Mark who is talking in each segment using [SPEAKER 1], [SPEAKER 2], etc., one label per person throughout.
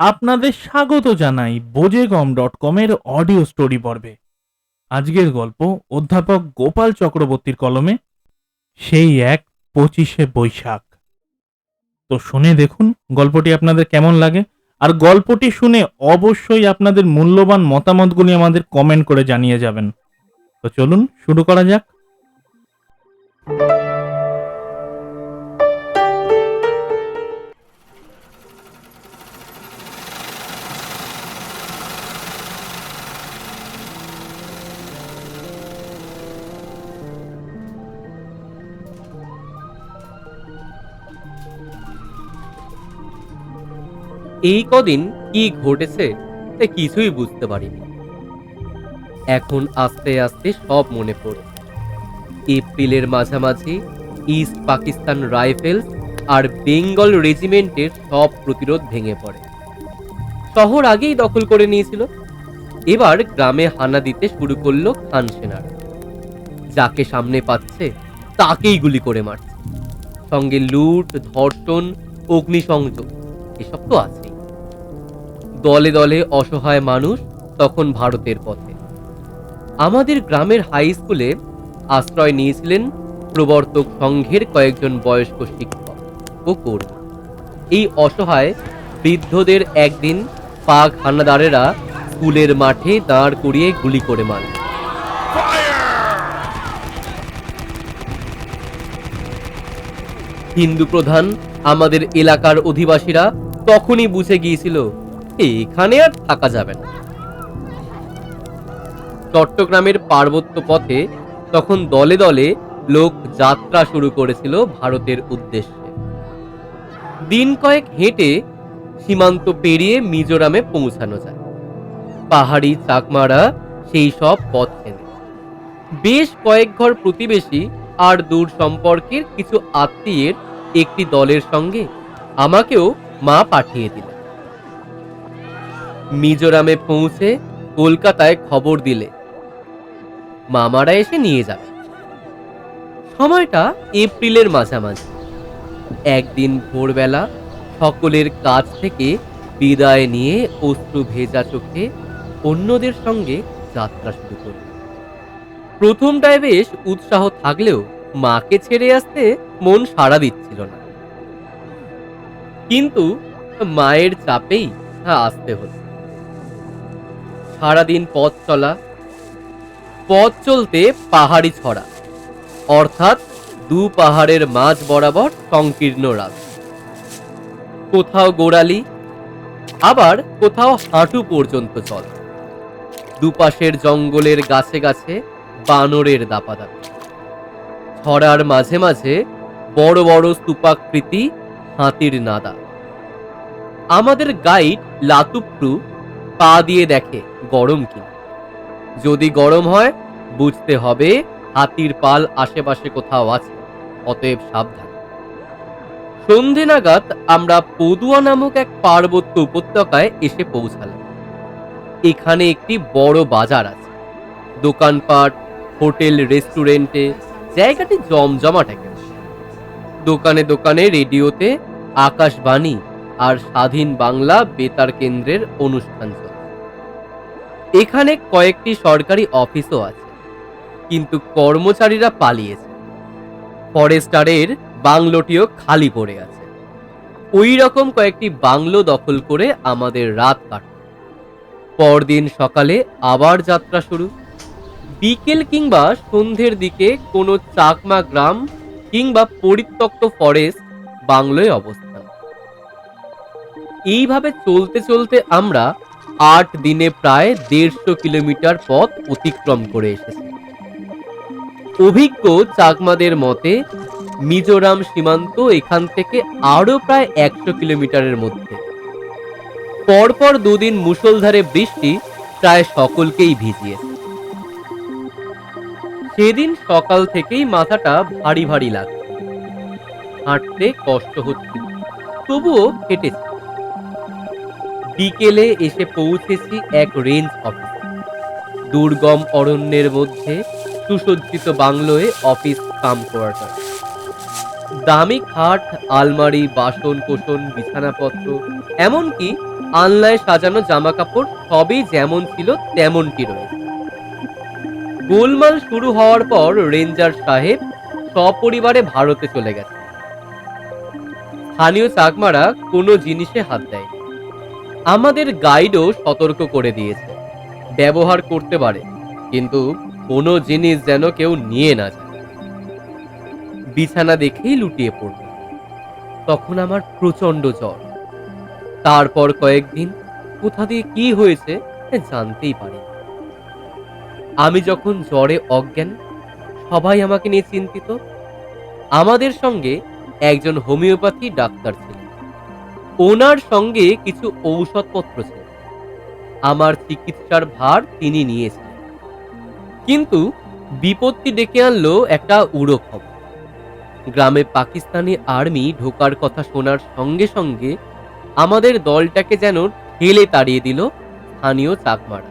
[SPEAKER 1] আপনাদের স্বাগত জানাই বোজেগম ডট কমের অডিও স্টোরি পর্বে। আজকের গল্প অধ্যাপক গোপাল চক্রবর্তীর কলমে, সেই এক পঁচিশে বৈশাখ। তো শুনে দেখুন গল্পটি আপনাদের কেমন লাগে, আর গল্পটি শুনে অবশ্যই আপনাদের মূল্যবান মতামতগুলি আমাদের কমেন্ট করে জানিয়ে যাবেন। তো চলুন শুরু করা যাক।
[SPEAKER 2] এই কদিন কি ঘটেছে তা কিছুই বুঝতে পারিনি। এখন আস্তে আস্তে সব মনে পড়ে। এপ্রিলের মাঝামাঝি ইস্ট পাকিস্তান রাইফেলস আর বেঙ্গল রেজিমেন্টের সব প্রতিরোধ ভেঙে পড়ে। শহর আগেই দখল করে নিয়েছিল। এবার গ্রামে হানা দিতে শুরু করল খান সেনারা। যাকে সামনে পাচ্ছে তাকেই গুলি করে মারছে। সঙ্গে লুট, ধর্ষণ, অগ্নিসংযোগ, এসব তো আছেই। দলে দলে অসহায় মানুষ তখন ভারতের পথে। আমাদের গ্রামের হাই স্কুলে আশ্রয় নিয়েছিলেন প্রবর্তক সংঘের কয়েকজন বয়স্ক শিক্ষক ও কর্মী। এই অসহায় বৃদ্ধদের একদিন পাক হানাদারেরা স্কুলের মাঠে দাঁড় করিয়ে গুলি করে মারল হিন্দু প্রধান আমাদের এলাকার অধিবাসীরা তখনই বুঝে গিয়েছিল এখানে আর থাকা যাবে না। চট্টগ্রামের পার্বত্য পথে তখন দলে দলে লোক যাত্রা শুরু করেছিল ভারতের উদ্দেশ্যে। দিন কয়েক হেঁটে সীমান্ত পেরিয়ে মিজোরামে পৌঁছানো যায়। পাহাড়ি চাকমারা সেই সব পথ চেনে। বেশ কয়েক ঘর প্রতিবেশী আর দূর সম্পর্কের কিছু আত্মীয়ের একটি দলের সঙ্গে আমাকেও মা পাঠিয়ে দিলেন মিজোরামে পৌঁছে কলকাতায় খবর দিলে। মামারা এসে নিয়ে যাবে। সময়টা এপ্রিলের মাঝামাঝি। একদিন ভোরবেলা সকলের কাছ থেকে বিদায় নিয়ে অশ্রু ভেজা চোখে অন্যদের সঙ্গে যাত্রা শুরু করল। প্রথমটায় বেশ উৎসাহ থাকলেও মাকে ছেড়ে আসতে মন সাড়া দিচ্ছিল না। কিন্তু মায়ের চাপেই আসতে হলো। সারাদিন পথ চলা, পথ চলতে পাহাড়ি ছড়া, অর্থাৎ দু পাহাড়ের মাঝ বরাবর সংকীর্ণ রাস্তা কোথাও গোড়ালি, আবার কোথাও হাঁটু পর্যন্ত চল। দুপাশের জঙ্গলের গাছে গাছে বানরের দাপাদাপি। ছড়ার মাঝে মাঝে বড় বড় স্তূপাকৃতি হাতির নাদা। আমাদের গাইড লাতুপ্রু পা দিয়ে দেখে, গরম কি? যদি গরম হয়, বুঝতে হবে হাতির পাল আশেপাশে কোথাও আছে, অতএব সাবধান। সন্ধে নাগাদ আমরা পদুয়া নামক এক পার্বত্য উপত্যকায় এসে পৌঁছালাম। এখানে একটি বড় বাজার আছে। দোকানপাট, হোটেল, রেস্টুরেন্টে জায়গাটি জমজমাট একেবারে। দোকানে দোকানে রেডিওতে আকাশবাণী আর স্বাধীন বাংলা বেতার কেন্দ্রের অনুষ্ঠান চলে এখানে কয়েকটি সরকারি অফিসও আছে, কিন্তু কর্মচারীরা পালিয়েছে। ফরেস্টারের বাংলোটিও খালি পড়ে আছে। ওই রকম কয়েকটি বাংলো দখল করে আমাদের রাত কাটল। পরদিন সকালে আবার যাত্রা শুরু। বিকেল কিংবা সন্ধ্যের দিকে কোনো চাকমা গ্রাম কিংবা পরিত্যক্ত ফরেস্ট বাংলোয় অবস্থান এইভাবে চলতে চলতে আমরা আট দিনে প্রায় দেড়শো কিলোমিটার পথ অতিক্রম করে এসেছি। অভিজ্ঞ চাকমাদের মতে, মিজোরাম সীমান্ত এখান থেকে আরও প্রায় একশো কিলোমিটারের মধ্যে। পরপর দুদিন মুষলধারে বৃষ্টি প্রায় সকলকেই ভিজিয়েছে। সেদিন সকাল থেকেই মাথাটা ভারী ভারী লাগছে। হাঁটতে কষ্ট হচ্ছে, তবুও হেঁটেছি বিকেলে এসে পৌঁছেছি এক রেঞ্জ অফিস। দুর্গম অরণ্যের মধ্যে সুসজ্জিত বাংলোয় অফিস কাম কোয়ার্টার দামি খাট, আলমারি, বাসন কোসন বিছানাপত্র, এমনকি আনলায় সাজানো জামা কাপড় সবই যেমন ছিল তেমনটি রয়েছে। গোলমাল শুরু হওয়ার পর রেঞ্জার সাহেব সপরিবারে ভারতে চলে গেছে স্থানীয় চাকমারা কোনো জিনিসে হাত দেয় আমাদের গাইডও সতর্ক করে দিয়েছে। ব্যবহার করতে পারে, কিন্তু কোনো জিনিস যেন কেউ নিয়ে না যায়। বিছানা দেখেই লুটিয়ে পড়ল। তখন আমার প্রচণ্ড জ্বর। তারপর কয়েকদিন কোথা দিয়ে কি হয়েছে জানতেই পারি আমি যখন জ্বরে অজ্ঞান, সবাই আমাকে নিয়ে চিন্তিত, আমাদের সঙ্গে একজন হোমিওপ্যাথি ডাক্তার ছিলেন ওনার সঙ্গে কিছু ঔষধপত্র ছিল। আমার চিকিৎসার ভার তিনি নিয়েছিলেন। কিন্তু বিপত্তি ডেকে আনলো একটা উড়ো খবর। গ্রামে পাকিস্তানি আর্মি ঢোকার কথা শোনার সঙ্গে সঙ্গে আমাদের দলটাকে যেন ঠেলে তাড়িয়ে দিল স্থানীয় চাকমারা।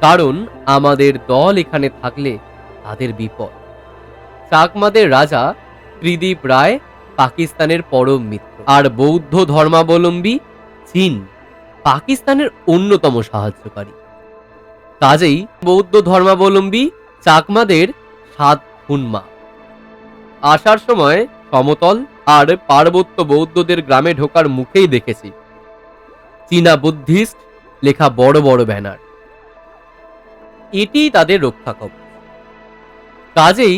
[SPEAKER 2] কারণ আমাদের দল এখানে থাকলে তাদের বিপদ। চাকমাদের রাজা ত্রিদীপ রায় পাকিস্তানের পরম মিত্র। আর বৌদ্ধ ধর্মাবলম্বী চীন পাকিস্তানের অন্যতম সাহায্যকারী। কাজেই বৌদ্ধ ধর্মাবলম্বী চাকমাদের সাত খুনমা। আসার সময় সমতল আর পার্বত্য বৌদ্ধদের গ্রামে ঢোকার মুখেই দেখেছি। চীনা বুদ্ধিস্ট লেখা বড় বড় ব্যানার। এটি তাদের রক্ষা কাজেই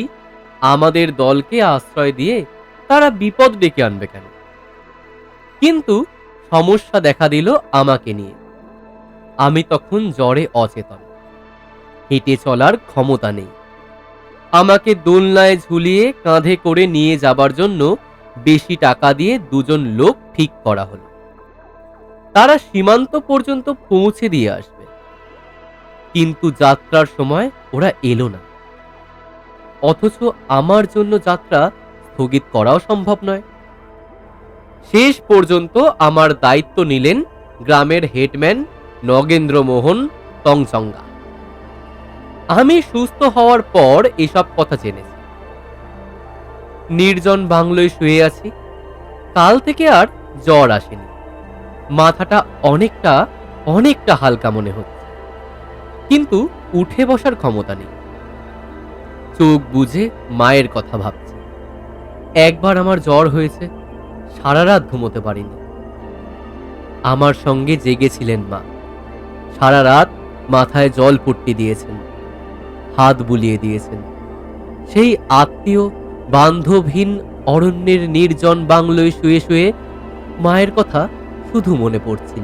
[SPEAKER 2] আমাদের দলকে আশ্রয় দিয়ে তারা বিপদ ডেকে আনবে কেন? কিন্তু সমস্যা দেখা দিল আমাকে নিয়ে। আমি তখন জ্বরে অচেতন। হেঁটে চলার ক্ষমতা নেই। আমাকে দোলনায় ঝুলিয়ে কাঁধে করে নিয়ে যাবার জন্য বেশি টাকা দিয়ে দুজন লোক ঠিক করা হলো। তারা সীমান্ত পর্যন্ত পৌঁছে দিয়ে আসবে। কিন্তু যাত্রার সময় ওরা এলো না। অথচ আমার জন্য যাত্রা স্থগিত করাও সম্ভব নয়। শেষ পর্যন্ত আমার দায়িত্ব নিলেন গ্রামের হেডম্যান নগেন্দ্র মোহন তংচঙ্গা। আমি সুস্থ হওয়ার পর এসব কথা জেনেছি। নির্জন বাংলোয় শুয়ে আছি। কাল থেকে আর জ্বর আসেনি। মাথাটা অনেকটা অনেকটা হালকা মনে হচ্ছে। কিন্তু উঠে বসার ক্ষমতা নেই। চোখ বুঝে মায়ের কথা ভাবছি। একবার আমার জ্বর হয়েছে, সারা রাত ঘুমোতে পারিনি। আমার সঙ্গে জেগেছিলেন মা। সারা রাত মাথায় জল পট্টি দিয়েছেন, হাত বুলিয়ে দিয়েছেন। সেই আত্মীয়, বান্ধবহীন অরণ্যের নির্জন বাংলোয় শুয়ে শুয়ে মায়ের কথা শুধু মনে পড়ছিল।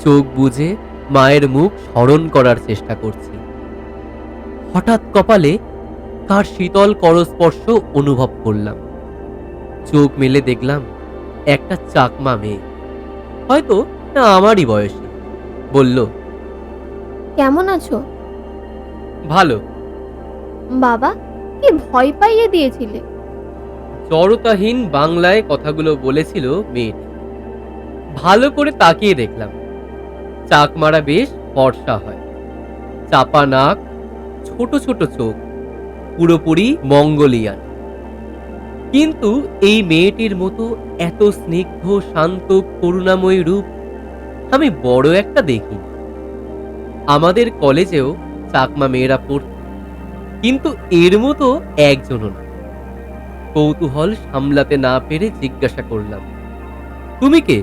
[SPEAKER 2] চোখ বুজে মায়ের মুখ স্মরণ করার চেষ্টা করছি। হঠাৎ কপালে কার শীতল করস্পর্শ অনুভব করলাম। চোখ মেলে দেখলাম একটা চাকমা মেয়ে। হয়তো না আমারই বয়সী। বলল
[SPEAKER 3] কেমন আছো?
[SPEAKER 2] ভালো।
[SPEAKER 3] বাবা কি ভয় পাইয়ে দিয়েছিলে?
[SPEAKER 2] জড়তাহীন বাংলায় কথাগুলো বলেছিল মেয়েটি। ভালো করে তাকিয়ে দেখলাম। চাকমারা বেশ ফর্সা হয়। চাপা নাক ছোট ছোট চোখ। পুরোপুরি মঙ্গোলিয়ান। কিন্তু এই মেয়েটির মতো এত স্নিগ্ধ, শান্ত, করুণাময়ী রূপ আমি বড় একটা দেখিনি। আমাদের কলেজেও চাকমা মেয়েরা পড়ত, কিন্তু এর মতো একজনও না। কৌতূহল সামলাতে না পেরে জিজ্ঞাসা করলাম, তুমি কে?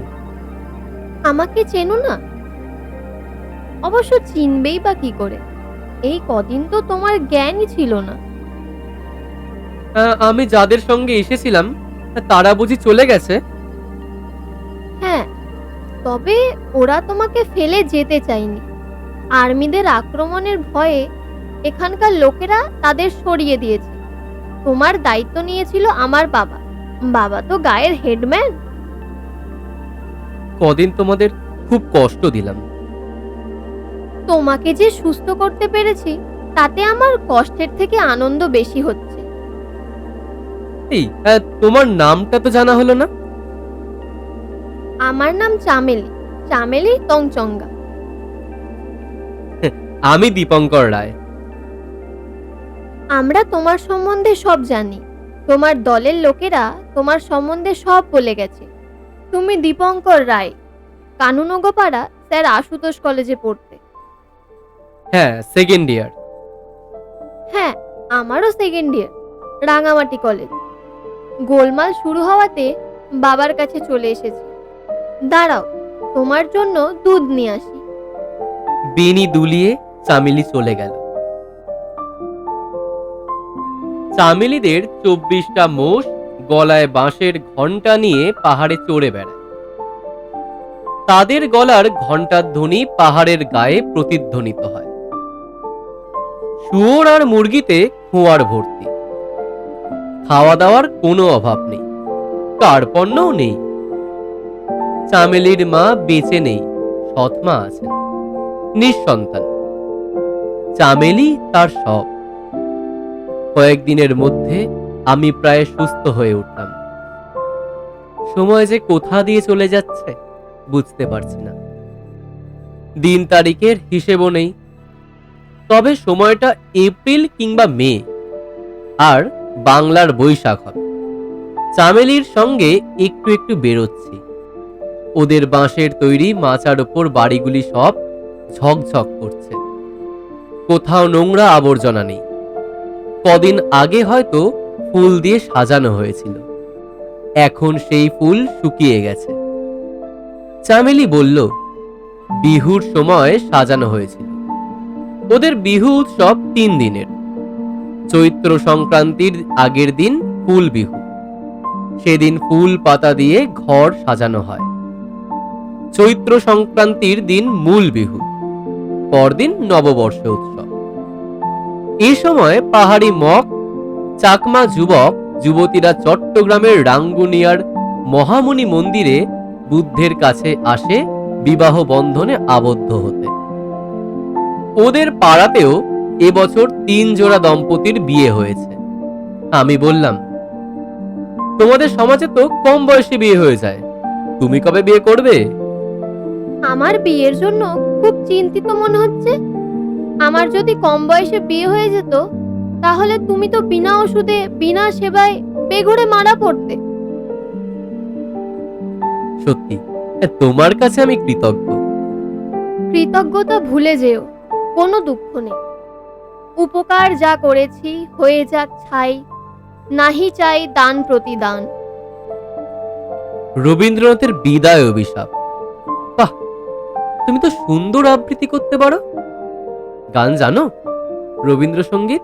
[SPEAKER 3] আমাকে চেনো না। অবশ্য চিনবেই বা কি করে? এই কদিন তো তোমার জ্ঞানই ছিল না।
[SPEAKER 2] আমি যাদের সঙ্গে এসেছিলাম তারা বুঝি চলে গেছে?
[SPEAKER 3] হ্যাঁ তবে ওরা তোমাকে ফেলে যেতে চায়নি। আর্মিদের আক্রমণের ভয়ে এখানকার লোকেরা তাদের সরিয়ে দিয়েছে। তোমার দায়িত্ব নিয়েছিল আমার বাবা। বাবা তো গায়ের হেডম্যান।
[SPEAKER 2] কদিন তোমাদের খুব কষ্ট দিলাম।
[SPEAKER 3] তোমাকে যে সুস্থ করতে পেরেছি তাতে আমার কষ্টের থেকে আনন্দ বেশি হচ্ছে।
[SPEAKER 2] আহ, তোমার নামটা তো জানা হলো না?
[SPEAKER 3] আমার নাম চামেলি। চামেলি তংচঙ্গা।
[SPEAKER 2] আমি দীপঙ্কর রায়।
[SPEAKER 3] আমরা তোমার সম্বন্ধে সব জানি। তোমার দলের লোকেরা তোমার সম্বন্ধে সব বলে গেছে। তুমি দীপঙ্কর রায়। কানুনগোপাড়া স্যার আশুতোষ কলেজে পড়তে।
[SPEAKER 2] হ্যাঁ সেকেন্ড ইয়ার
[SPEAKER 3] হ্যাঁ আমারও সেকেন্ড ইয়ার রাঙামাটি কলেজ। গোলমাল শুরু হওয়াতে বাবার কাছে চলে এসেছি। দাঁড়াও, তোমার জন্য দুধ নিয়ে আসি।
[SPEAKER 2] বেনি দুলিয়ে চামেলি চলে গেল। চামেলিদের চব্বিশটা মোষ গলায় বাঁশের ঘণ্টা নিয়ে পাহাড়ে চড়ে বেড়ায়। তাদের গলার ঘণ্টার ধ্বনি পাহাড়ের গায়ে প্রতিধ্বনিত হয়। শুয়োর আর মুরগিতে খোঁয়ার ভর্তি। খাওয়া দাওয়ার কোনো অভাব নেই। কার্পণ্যও নেই। চামেলির মা বেঁচে নেই। সৎমা আছেন। নিঃসন্তান। চামেলি তার সব। কয়েকদিনের মধ্যে আমি প্রায় সুস্থ হয়ে উঠলাম। সময় যে কোথা দিয়ে চলে যাচ্ছে বুঝতে পারছি না। দিন তারিখের হিসেবও নেই। তবে সময়টা এপ্রিল কিংবা মে। আর বাংলার বৈশাখ হবে। চামেলির সঙ্গে একটু একটু বেরোচ্ছি। ওদের বাঁশের তৈরি মাচার ওপর বাড়িগুলি সব ঝকঝক করছে। কোথাও নোংরা আবর্জনা নেই। কদিন আগে হয়তো ফুল দিয়ে সাজানো হয়েছিল। এখন সেই ফুল শুকিয়ে গেছে। চামেলি বলল, বিহুর সময় সাজানো হয়েছিল। ওদের বিহু উৎসব তিন দিনের। চৈত্র সংক্রান্তির আগের দিন ফুল বিহু সেদিন ফুল পাতা দিয়ে ঘর সাজানো হয়। চৈত্র সংক্রান্তির দিন মূল বিহু পরদিন নববর্ষ উৎসব। এই সময় পাহাড়ি মগ, চাকমা যুবক, যুবতীরা চট্টগ্রামের রাঙ্গুনিয়ার মহামুনি মন্দিরে বুদ্ধের কাছে আসে বিবাহ বন্ধনে আবদ্ধ হতে। ওদের পাড়াতেও এবছর তিন জোড়া দম্পতির বিয়ে হয়েছে। আমি বললাম তোমাদের সমাজে তো কম বয়সে বিয়ে হয়ে যায়। তুমি কবে বিয়ে করবে?
[SPEAKER 3] আমার বিয়ের জন্য খুব চিন্তিত মনে হচ্ছে। আমার যদি কম বয়সে বিয়ে হয়ে যেত তাহলে তুমি তো বিনা ওষুধে বিনা সেবায় বেঘরে মারা পড়তে।
[SPEAKER 2] সত্যি তোমার কাছে আমি কৃতজ্ঞ।
[SPEAKER 3] কৃতজ্ঞতা ভুলে যেও কোনো দুঃখ নেই। উপকার যা করেছি হয়ে যাক ছাই। নাহি চাই দান প্রতিদান।
[SPEAKER 2] রবীন্দ্রনাথের বিদায় অভিশাপ। বাহ তুমি তো সুন্দর আবৃত্তি করতে পারো। গান জানো? রবীন্দ্রসঙ্গীত?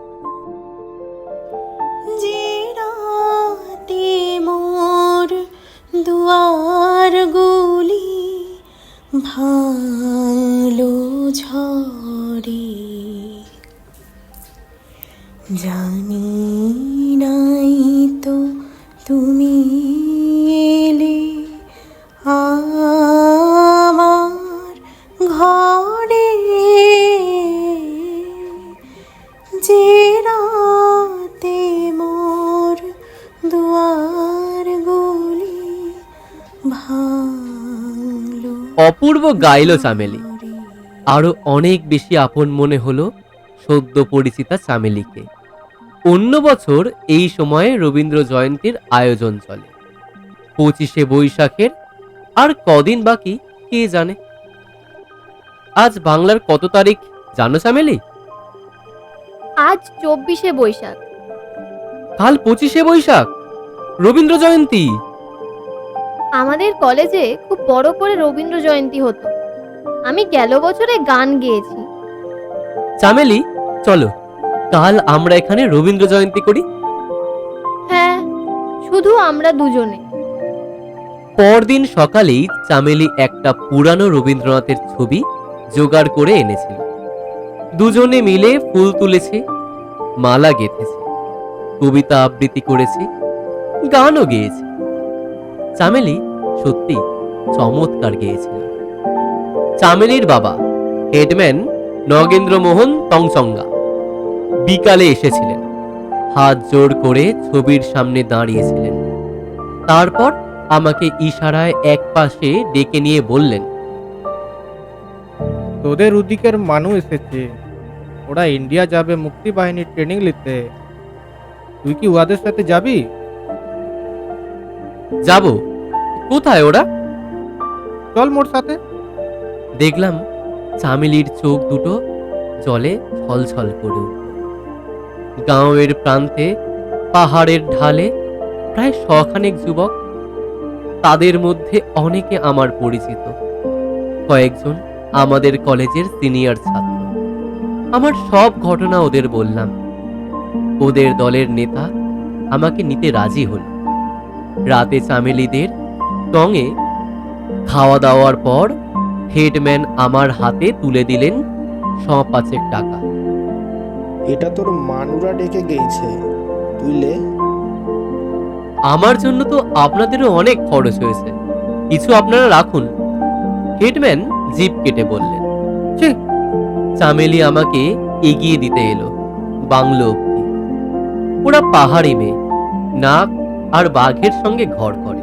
[SPEAKER 4] দুয়ার গুলি ভাঙলো ঝড়ে। জানি নাই তো তুমি এলে আমার ঘরে। যে রাতে মোর দুয়ার গুলি ভাঙলো,
[SPEAKER 2] অপূর্ব গাইল চামেলি। আরও অনেক বেশি আপন মনে হলো সদ্য পরিচিতা চামেলিকে। অন্য বছর এই সময়ে রবীন্দ্র জয়ন্তীর আয়োজন চলে। পঁচিশে বৈশাখের আর কদিন বাকি কে জানে? আজ বাংলার কত তারিখ জানো চামেলি
[SPEAKER 3] আজ চব্বিশে বৈশাখ।
[SPEAKER 2] কাল পঁচিশে বৈশাখ রবীন্দ্র জয়ন্তী।
[SPEAKER 3] আমাদের কলেজে খুব বড় করে রবীন্দ্র জয়ন্তী হতো। আমি গেল বছরে গান গেয়েছি।
[SPEAKER 2] চামেলি চলো। কাল আমরা এখানে রবীন্দ্র জয়ন্তী করি?
[SPEAKER 3] হ্যাঁ শুধু আমরা দুজনে।
[SPEAKER 2] পরদিন সকালেই চামেলি একটা পুরানো রবীন্দ্রনাথের ছবি জোগাড় করে এনেছিল। দুজনে মিলে ফুল তুলেছে মালা গেঁথেছে কবিতা আবৃত্তি করেছে গানও গেয়েছে। চামেলি সত্যি চমৎকার গেয়েছিল। চামেলির বাবা হেডম্যান নগেন্দ্র মোহন তংচঙ্গা। বিকালে এসেছিলেন। হাত জোর করে ছবির সামনে দাঁড়িয়েছিলেন। তারপর আমাকে ইশারায় এক পাশে ডেকে নিয়ে বললেন
[SPEAKER 5] তোদের ওদিকের মানুষ এসেছে। ওরা ইন্ডিয়া যাবে মুক্তি বাহিনীর ট্রেনিং নিতে। তুই কি ওদের সাথে যাবি?
[SPEAKER 2] যাব। কোথায় ওরা?
[SPEAKER 5] চল মোর সাথে।
[SPEAKER 2] দেখলাম চামেলির চোখ দুটো জলে ছলছল করে গাঁয়ের প্রান্তে, পাহাড়ের ঢালে প্রায় শখানেক যুবক, তাদের মধ্যে অনেকে আমার পরিচিত। কয়েকজন আমাদের কলেজের সিনিয়র ছাত্র। আমার সব ঘটনা ওদের বললাম। ওদের দলের নেতা আমাকে নিতে রাজি হল। রাতে চামেলিদের টঙে খাওয়া দাওয়ার পর হেডম্যান আমার হাতে তুলে দিলেন শ পাঁচেক টাকা।
[SPEAKER 6] এটা তোর মানুরা ডেকে গেইছে তুইলে
[SPEAKER 2] আমার জন্য তো আপনাদেরও অনেক খরচ হয়েছে। কিছু আপনারা রাখুন। হেডম্যান জিপ কেটে বললেন। চামেলি আমাকে এগিয়ে দিতে এলো, বাংলো অব্দি ওরা পাহাড়ি মেয়ে, নাক আর বাঘের সঙ্গে ঘর করে।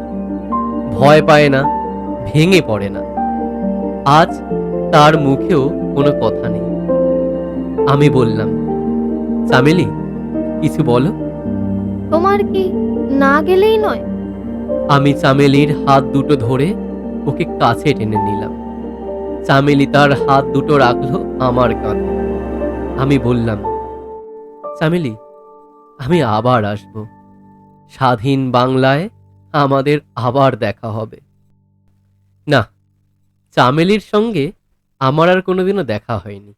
[SPEAKER 2] ভয় পায় না, ভেঙে পড়ে না। আজ তার মুখেও কোনো কথা নেই। আমি বললাম চামেলি কিছু বলো।
[SPEAKER 3] তোমার কি না গেলেই নয়?
[SPEAKER 2] আমি চামেলির হাত দুটো ধরে ওকে কাছে টেনে নিলাম। চামেলি তার হাত দুটো রাখল আমার কাঁধে। আমি বললাম চামেলি আমি আবার আসব। স্বাধীন বাংলায় আমাদের আবার দেখা হবে। না চামেলির সঙ্গে আমার আর কোনোদিনও দেখা হয়নি।